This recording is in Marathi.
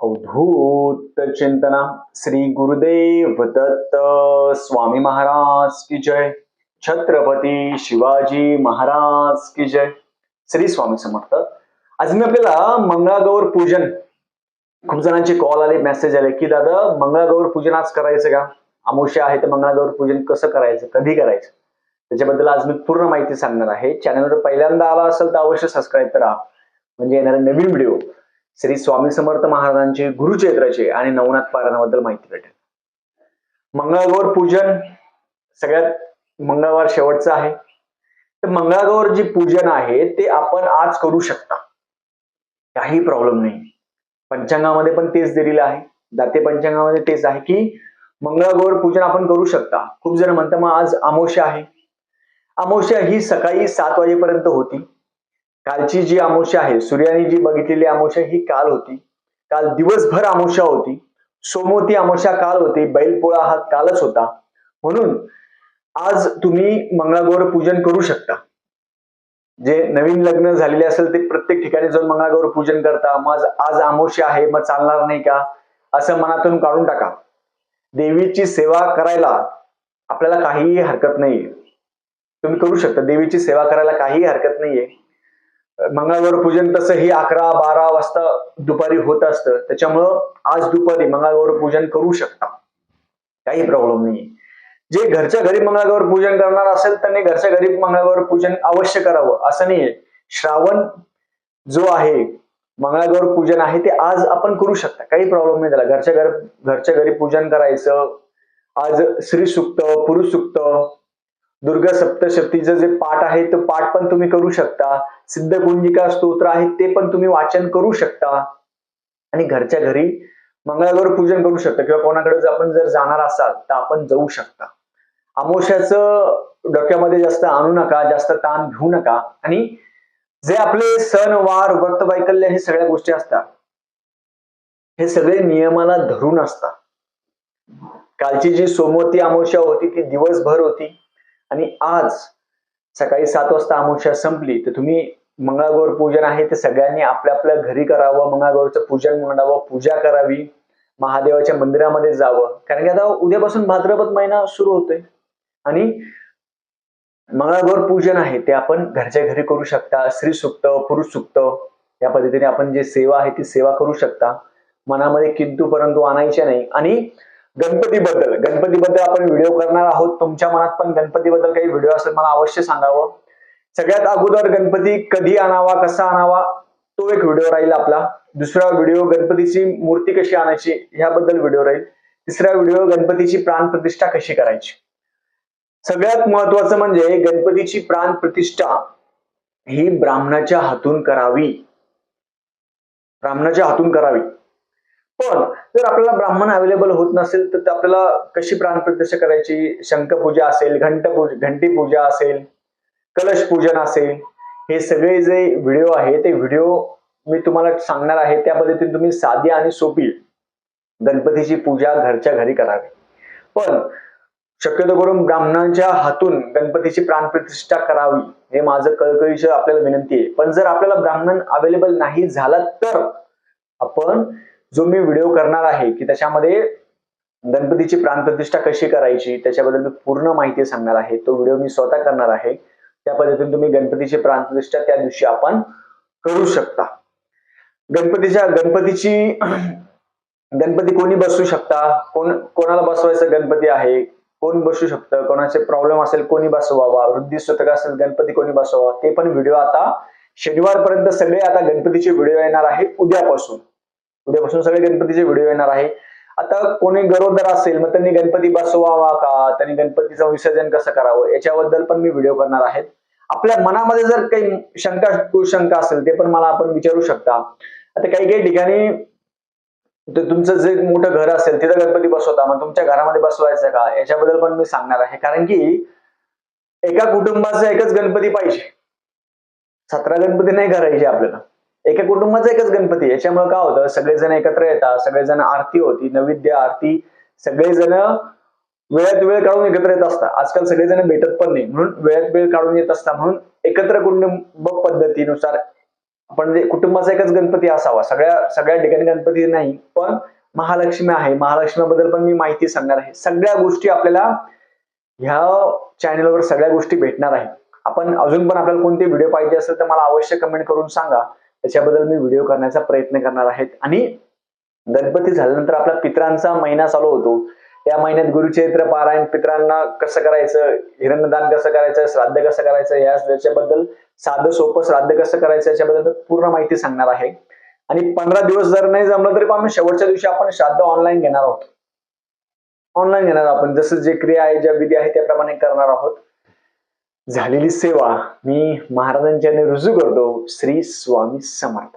अवधूत चिंतना श्री गुरुदेव दत्त स्वामी महाराज की जय। छत्रपती शिवाजी महाराज की जय। श्री स्वामी समर्थ। आज मी आपल्याला मंगळागौर पूजन खूप जणांचे कॉल आले मेसेज आले की दादा मंगळागौर पूजन आज करायचं का? अमावस्या आहे तर मंगळागौर पूजन कसं करायचं? कधी करायचं? त्याच्याबद्दल आज मी पूर्ण माहिती सांगणार आहे. चॅनलवर पहिल्यांदा आला असेल तर अवश्य सबस्क्राईब करा. म्हणजे येणारे नवीन व्हिडिओ श्री स्वामी समर्थ महाराजांचे गुरुचैत्राचे आणि नवनाथ पारायणाबद्दल माहिती भेटेल. मंगळागौर पूजन सगळ्यात मंगळवार शेवटचं आहे. तर मंगळागौर जे पूजन आहे ते आपण आज करू शकता. काही प्रॉब्लेम नाही. पंचांगामध्ये पण तेच दिलेलं आहे. दाते पंचांगामध्ये तेच आहे की मंगळागौर पूजन आपण करू शकता. खूप जण म्हणतात मग आज अमावस्या आहे. अमावस्या ही सकाळी सात वाजेपर्यंत होती. कालची जी अमावस्या आहे सूर्याने जी बघितलेली अमावस्या ही काल होती. काल दिवसभर अमावस्या होती. सोमवती अमावस्या काल होती. बैलपोळा हा कालच होता. म्हणून आज तुम्ही मंगळागौर पूजन करू शकता. जे नवीन लग्न झालेले असेल ते प्रत्येक ठिकाणी जाऊन मंगळागौर पूजन करता. मग आज अमावस्या आहे मग चालणार नाही का? असं मनातून काढून टाका. देवीची सेवा करायला आपल्याला काहीही हरकत नाहीये. तुम्ही करू शकता. देवीची सेवा करायला काहीही हरकत नाहीये. मंगळवार पूजन तसं हे अकरा बारा वाजता दुपारी होत असतं. त्याच्यामुळं आज दुपारी मंगळवार पूजन करू शकता. काही प्रॉब्लेम नाही जे घरच्या घरी मंगळवार पूजन करणार असेल त्यांनी घरच्या घरी मंगळवार पूजन अवश्य करावं. असं नाहीये. श्रावण जो आहे मंगळागौर पूजन आहे ते आज आपण करू शकता. काही प्रॉब्लेम नाही त्याला. घरच्या घर घरच्या घरी पूजन करायचं. आज श्री सुक्त पुरुष सुक्त दुर्गा सप्तशतीचं जे पाठ आहे तो पाठ पण तुम्ही करू शकता. सिद्धकुंजिका स्तोत्र आहे ते पण तुम्ही वाचन करू शकता. आणि घरच्या घरी मंगळागौर पूजन करू शकता. किंवा कोणाकडे जर आपण जर जाणार असाल तर आपण जाऊ शकता. अमोशाचं डोक्यामध्ये जास्त आणू नका जास्त ताण घेऊ नका. आणि जे आपले सण वार व्रत वैकल्य हे सगळ्या गोष्टी असतात हे सगळे नियमाला धरून असतात. कालची जी सोमवती अमावस्या होती ती दिवसभर होती. आणि आज सकाळी सात वाजता अमावस्या संपली तर तुम्ही मंगळागौर पूजन आहे ते सगळ्यांनी आपल्या आपल्या घरी करावं मंगळागौरचं पूजन मांडावं पूजा करावी महादेवाच्या मंदिरामध्ये जावं. कारण की आता उद्यापासून भाद्रपद महिना सुरू होतोय. आणि मंगळागौर पूजन आहे ते आपण घरच्या घरी करू शकता स्त्री सुक्त पुरुष सुक्त या पद्धतीने आपण जे सेवा आहे ती सेवा करू शकता. मनामध्ये किंतु परंतु आणायचे नाही. आणि गणपतीबद्दल. गणपतीबद्दल आपण व्हिडिओ करणार आहोत. तुमच्या मनात पण गणपतीबद्दल काही व्हिडिओ असेल मला अवश्य सांगावं. सगळ्यात अगोदर गणपती कधी आणावा कसा आणावा तो एक व्हिडिओ राहील आपला. दुसरा व्हिडिओ गणपतीची मूर्ती कशी आणायची ह्याबद्दल व्हिडिओ राहील. तिसरा व्हिडिओ गणपतीची प्राण प्रतिष्ठा कशी करायची. सगळ्यात महत्वाचं म्हणजे गणपतीची प्राण प्रतिष्ठा ही ब्राह्मणाच्या हातून करावी. ब्राह्मणाच्या हातून करावी. पण जर आपल्याला ब्राह्मण अवेलेबल होत नसेल तर आपल्याला कशी प्राणप्रतिष्ठा करायची? शंखपूजा असेल घंट घंटी पूजा असेल कलश पूजन असेल हे सगळे जे व्हिडिओ आहे ते व्हिडिओ मी तुम्हाला सांगणार आहे त्या पद्धतीने तुम्ही साधी आणि सोपी गणपतीची पूजा घरच्या घरी करावी. पण शक्यतो करून ब्राह्मणांच्या हातून गणपतीची प्राणप्रतिष्ठा करावी हे माझं कळकळीचं आपल्याला विनंती आहे. पण जर आपल्याला ब्राह्मण अवेलेबल नाही झाला तर आपण जो मी व्हिडिओ करणार आहे की त्याच्यामध्ये गणपतीची प्राणप्रतिष्ठा कशी करायची त्याच्याबद्दल मी पूर्ण माहिती सांगणार आहे. तो व्हिडिओ मी स्वतः करणार आहे. त्या पद्धतीने तुम्ही गणपतीची प्राणप्रतिष्ठा त्या दिवशी आपण करू शकता. गणपतीच्या गणपतीची गणपती कोणी बसू शकता? कोण कोणाला बसवायचं गणपती आहे? कोण बसू शकतं? कोणाचे प्रॉब्लेम असेल कोणी बसवावा? वृद्धी स्वतः असेल गणपती कोणी बसवावा? ते पण व्हिडिओ आता शनिवारपर्यंत सगळे आता गणपतीचे व्हिडिओ येणार आहे उद्यापासून. उद्यापासून सगळे गणपतीचे व्हिडिओ येणार आहे. आता कोणी गरोदर असेल मग त्यांनी गणपती बसवावा का? त्यांनी गणपतीचं विसर्जन कसं करावं? याच्याबद्दल पण मी व्हिडिओ करणार आहेत आपल्या मनामध्ये जर काही शंका कुशंका असेल ते पण मला आपण विचारू शकता. आता काही काही ठिकाणी तुमचं जे मोठं घर असेल तिथं गणपती बसवता मग तुमच्या घरामध्ये बसवायचं का? याच्याबद्दल पण मी सांगणार आहे. कारण की एका कुटुंबाचा एकच गणपती पाहिजे. सतरा गणपती नाही करायचे आपल्याला. एका कुटुंबाचा एकच गणपती याच्यामुळे काय होतं सगळेजण एकत्र येतात सगळेजण आरती होती नैवेद्य आरती सगळेजण वेळात वेळ काढून एकत्र येत असतात. आजकाल सगळेजण भेटत पण नाही. म्हणून वेळात वेळ काढून येत असतात. म्हणून एकत्र कुटुंब पद्धतीनुसार आपण जे कुटुंबाचा एकच गणपती असावा. सगळ्या सगळ्या ठिकाणी गणपती नाही पण महालक्ष्मी आहे. महालक्ष्मीबद्दल पण मी माहिती सांगणार आहे. सगळ्या गोष्टी आपल्याला ह्या चॅनलवर सगळ्या गोष्टी भेटणार आहे आपण अजून पण आपल्याला कोणते व्हिडिओ पाहिजे असेल तर मला अवश्य कमेंट करून सांगा. त्याच्याबद्दल मी व्हिडिओ करण्याचा प्रयत्न करणार आहेत. आणि गणपती झाल्यानंतर आपला पित्रांचा महिना चालू होतो. या महिन्यात गुरुचरित्र पारायण पित्रांना कसं करायचं हिरणदान कसं करायचं श्राद्ध कसं करायचं या याच्याबद्दल साधं सोपं श्राद्ध कसं करायचं याच्याबद्दल पूर्ण माहिती सांगणार आहे. आणि पंधरा दिवस जर नाही जमलं तरी पण आम्ही शेवटच्या दिवशी आपण श्राद्ध ऑनलाईन घेणार आहोत. ऑनलाईन घेणार आपण जसं जे क्रिया आहे ज्या विधी आहे त्याप्रमाणे करणार आहोत. झालेली सेवा मी महाराजांच्या रुजू करतो श्री स्वामी समर्थ.